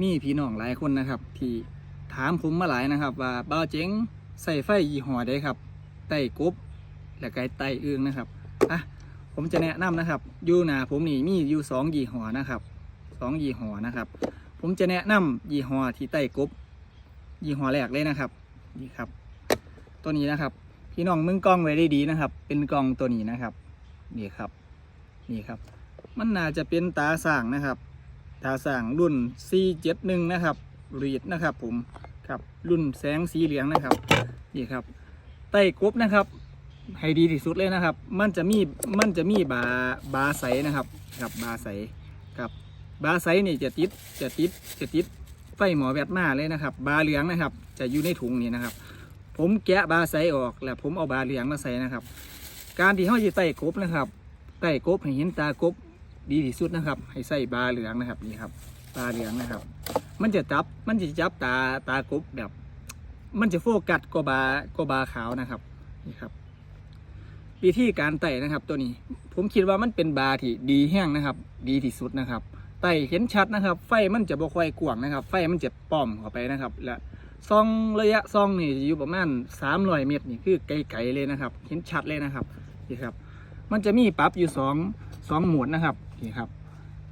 มีพี่น้องหลายคนนะครับ ที่ถามผมมาหลายนะครับ ว่าบ้าเจ๋งใส่ไฟยี่ห้อใดครับไต่กบและไก่ไต่อึงนะครับอะผมจะแนะนำนะครับอยู่หนาผมนี่มีอยู่สองยี่ห้อนะครับสองยี่ห้อนะครับ ผมจะแนะนำยี่ห้อที่ไต่กบยี่ห้อแรกเลยนะครับนี่ครับ ตัวนี้นะครับ พี่น้องมึงกล้องไว้ได้ดีนะครับ เป็นกล้องตัวนี้นะครับนี่ครับนี่ครับ มันน่าจะเป็นตาส่างนะครับ ตาส่างรุ่น C71 นะครับรีดนะครับผมครับรุ่นแสงสีเหลืองนะครับนี่ครับไต้กบนะครับให้ดีที่สุดเลยนะครับ มันจะมีมันจะมีบาบาใสนะครับครับบาใสครับบาใสนี่จะติดจะติดจะติดไฟหมอแบตมาเลยนะครับ บาเหลืองนะครับ จะอยู่ในถุงนี้นะครับ ผมแกะบาใสออกแล้วผมเอาบาเหลืองมาใส่นะครับ การที่เขาจะไต่กบนะครับไต่กบให้เห็นตากบ ดีที่สุดนะครับ ให้ใส่บาเหลืองนะครับนี่ครับบาเหลืองนะครับ มันจะจับมันจะจับตาตากบแบบ มันจะโฟกัสกบากบาขาวนะครับนี่ครับ วิธีการไต่นะครับ ตัวนี้ ผมคิดว่ามันเป็นบาที่ดีแห้งนะครับ ดีที่สุดนะครับไต่เห็นชัดนะครับ ไฟมันจะบ่ค่อยกว้างนะครับ ไฟมันจะป้อมเข้าไปนะครับ และซองระยะซองนี่อยู่ประมาณ300เมตรนี่คือไกลๆเลยนะครับ เห็นชัดเลยนะครับนี่ครับ มันจะมีปรับอยู่สองสองหมดนะครับ นี่ครับ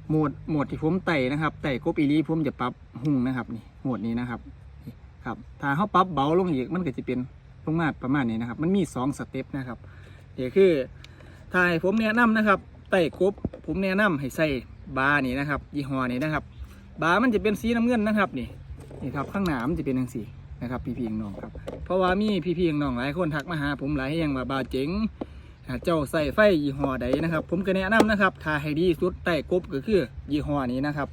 โหมดโหมดที่ผมไต่นะครับไต่กบอีหลีผมจะปรับหุ่งนะครับนี่โหมดนี้นะครับนี่ครับถ้าเขาปรับเบาลงอีกมันก็จะเป็นลงมาประมาณนี้นะครับ มันมีสองสเต็ปนะครับเดี๋ยวคือถ้าให้ผมแนะนำนะครับไต่กบผมแนะนำให้ใส่บาร์นี่นะครับยี่ห้อนี้นะครับ บาร์มันจะเป็นสีน้ำเงินนะครับนี่นี่ครับข้างหน้ามันจะเป็นทังสีนะครับพี่พี่น้องครับ เพราะว่ามีพี่พี่น้องหลายคนทักมาหาผมหลายอย่างว่าบาเจ๋ง หาเจ้าใส่ไฟยี่ห้อใดนะครับ ผมก็แนะนำนะครับถ้าให้ดีสุดใต้กบก็คือยี่ห้อนี้นะครับ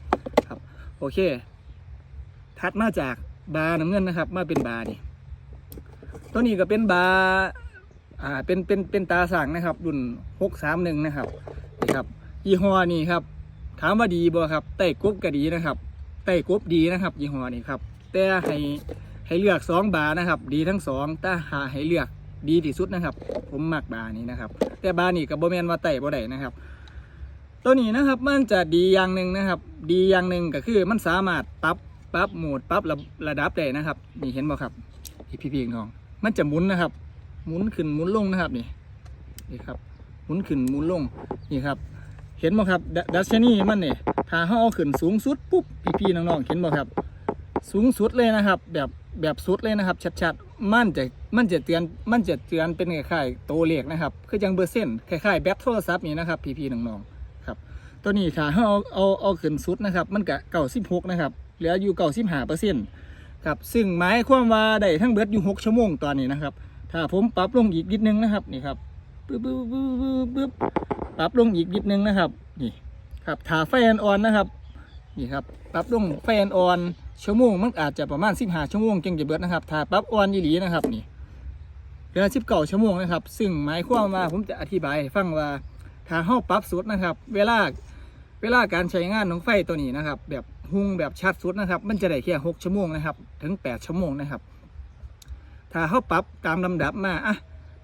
ครับ โอเคถัดมาจากบาร์น้ำเงินนะครับ มาเป็นบาร์นี่ตัวนี้ก็เป็นบาร์อ่าเป็นเป็นเป็นตาสั่งนะครับรุ่นหกสามหนึ่งนะครับนี่ครับยี่ห้อนี้ครับ ถามว่าดีบ่ครับใต้กบก็ดีนะครับใต้กบดีนะครับ ยี่ห้อนี้ครับแต่ให้ให้เลือกสองบาร์นะครับ ดีทั้งสองแต่หาให้เลือก ดีที่สุดนะครับ ผมมักบานี้นะครับ แต่บานี่กับโบแมนว่าไต่บ่ได้นะครับ ตัวนี้นะครับมันจะดีอย่างหนึ่งนะครับ ดีอย่างหนึ่งก็คือมันสามารถปรับปรับโหมดปรับระระดับได้นะครับ นี่เห็นบ่ครับพี่พี่น้อง มันจะหมุนนะครับ หมุนขึ้นหมุนลงนะครับนี่นี่ครับหมุนขึ้นหมุนลงนี่ครับ เห็นบ่ครับดดัชนีมันเนี่ยถ้าเขาเอาขึ้นสูงสุดปุ๊บพี่พี่น้องๆเห็นบ่ครับ สูงสุดเลยนะครับ แบบแบบสุดเลยนะครับ ชัดๆ มันจะมันจะเตือนมันจะเตือนเป็นคล้ายๆตัวเลขนะครับ คือจังเบอร์เซ็นคล้ายๆแบตโทรศัพท์นี่นะครับพี่พี่ๆน้องๆครับ ตัวนี้ถ้าเราเอาเอาเอาขึ้นสุดนะครับ มันก็เก้าสิบหกนะครับเหลืออยู่เก้าสิบห้าเปอร์เซ็นต์ครับซึ่งหมายความว่าได้ทั้งเบิดอยู่หกชั่วโมงตอนนี้นะครับ ถ้าผมปรับลงอีกนิดนึงนะครับนี่ครับปึ๊บปึ๊บปึ๊บปึ๊บปึ๊บปรับลงอีกนิดนึงนะครับนี่ครับถ้าไฟอ่อนๆนะครับ นี่ครับปรับลงไฟอ่อนชั่วโมงมันอาจจะประมาณสิบห้าชั่วโมงจึงจะเบิดนะครับถ้าปรับอ่อนยี่หลีนะครับนี่เหลือสิบเก้าชั่วโมงนะครับ ซึ่งหมายความว่าผมจะอธิบายฟังว่าถ้าเฮาปรับสุดนะครับ เวลาเวลาการใช้งานของไฟตัวนี้นะครับ แบบหุงแบบชัดสุดนะครับ มันจะได้แค่หกชั่วโมงนะครับถึงแปดชั่วโมงนะครับ ถ้าเฮาปรับตามลำดับมาอะ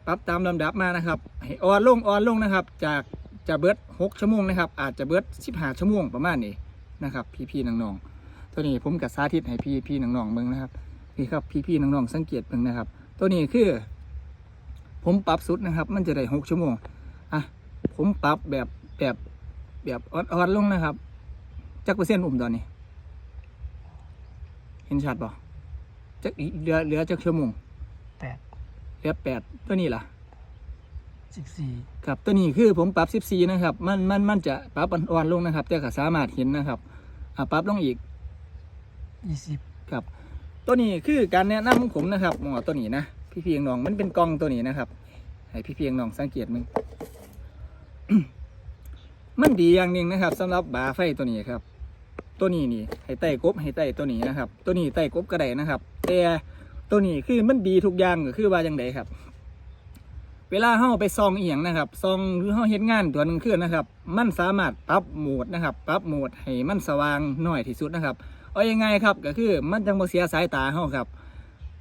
ปรับตามลำดับมานะครับให้อ่อนลงอ่อนลงนะครับ จากจะเบิดหกชั่วโมงนะครับ อาจจะเบิดสิบห้าชั่วโมงประมาณนี้ นะครับ พี่ๆน้องๆตัวนี้ผมกับสาธิตให้พี่ๆน้องๆเบิ่งนะครับนี่ครับพี่ๆน้องๆสังเกตเบิ่งนะครับ ตัวนี้คือ ผมปรับสุดนะครับ มันจะได้หกชั่วโมงอะผมปรับแบบแบบแบบอ่อนๆลงนะครับจักเปอร์เซ็นต์อุ่มตอนนี้ เห็นชัดป่ะจักเหลือเหลือจักชั่วโมงแปดเหลือแปดตัวนี้ล่ะ สิบสี่ครับตัวนี้คือผมปรับ 14 นะครับ มันมันมันจะปรับอ่อนๆลงนะครับ แต่ก็สามารถเห็นนะครับอะปรับลงอีกยี่สิบครับ ตัวนี้คือการแนะนำของผมนะครับหมอตัวนี้นะพี่เพียงน้องมันเป็นกล้องตัวนี้นะครับ ให้พี่เพียงน้องสังเกตมึง มันดีอย่างหนึ่งนะครับสำหรับบาไฟตัวนี้ครับ ตัวนี้นี่ให้ไต่กบให้ไต่ตัวนี้นะครับ ตัวนี้ไต่กบก็ได้นะครับ แต่ตัวนี้คือมันดีทุกอย่างก็คือว่าอย่างไรครับ เวลาเฮาไปซองเอียงนะครับซองหรือเฮาเฮ็ดงานตัวหนึงขึ้นนะครับ มันสามารถปรับโหมดนะครับปรับโหมดให้มันสว่างหน้อยที่สุดนะครับ เอายังไงครับก็คือมันจังบ่เสียสายตาเฮาครับ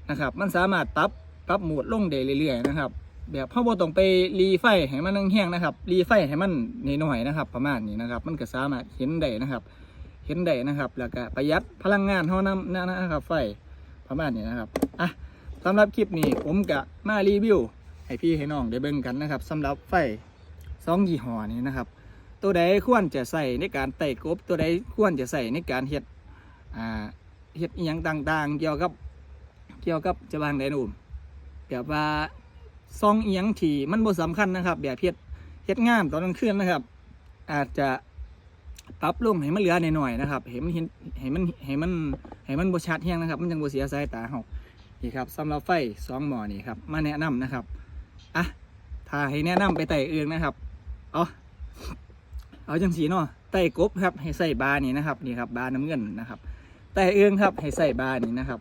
นะครับ มันสามารถปรับปรับโหมดลงได้เรื่อยๆนะครับ แบบเฮาบ่ต้องไปรีไฟให้มันแห้งๆนะครับ รีไฟให้มันน้อยๆนะครับ ประมาณนี้นะครับ มันก็สามารถเห็นได้นะครับ เห็นได้นะครับ แล้วก็ประหยัดพลังงานเท่านั้นนะครับ ไฟประมาณนี้นะครับอะสำหรับคลิปนี้ผมก็มารีวิว ให้พี่ให้น้องได้เบิ่งกันนะครับสำหรับไฟสองยี่ห้อนี้นะครับ ตัวใดควรจะใส่ในการไต่กบ ตัวใดควรจะใส่ในการเฮ็ดอ่าเฮ็ดอหยังต่างๆ เกี่ยวกับเกี่ยวกับจะวางไดนุ่มแบบว่าซองเอียงที่มันบ่สำคัญนะครับ แบบเฮ็ดเฮ็ดงานตอนกลางคืนนะครับ อาจจะปรับลงให้มันเหลือหน่อยๆนะครับให้มันเห็นให้มันให้มันให้มันบ่ชัดแฮงนะครับ มันจังบ่เสียสายตาเฮานี่ครับสำหรับไฟสองหม้อนี่ครับ มาแนะนำนะครับ อะถ้าให้แนะนำไปไต่เอืองนะครับ เอาเอาจังสีเนาะไต่กบครับ ให้ใส่บานี่นะครับนี่ครับบาร์น้ำเงินนะครับไต่เอื้องครับ ให้ใส่บานี่นะครับ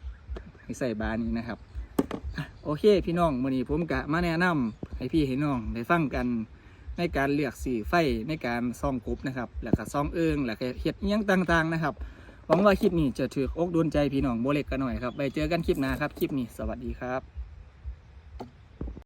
ให้ใส่บานี่นะครับโอเคพี่น้องวันนี้ผมกะมาแนะนำให้พี่ให้น้องได้ฟังกันในการเลือกสีไฟในการซ่องกบนะครับ แล้วก็ซ่องเอื้องแล้วก็เฮ็ดอิหยังต่างๆนะครับหวังว่าคลิปนี้จะถืออกโดนใจพี่น้องโบเล็กกันหน่อยครับไปเจอกันคลิปหน้าครับคลิปนี้สวัสดีครับ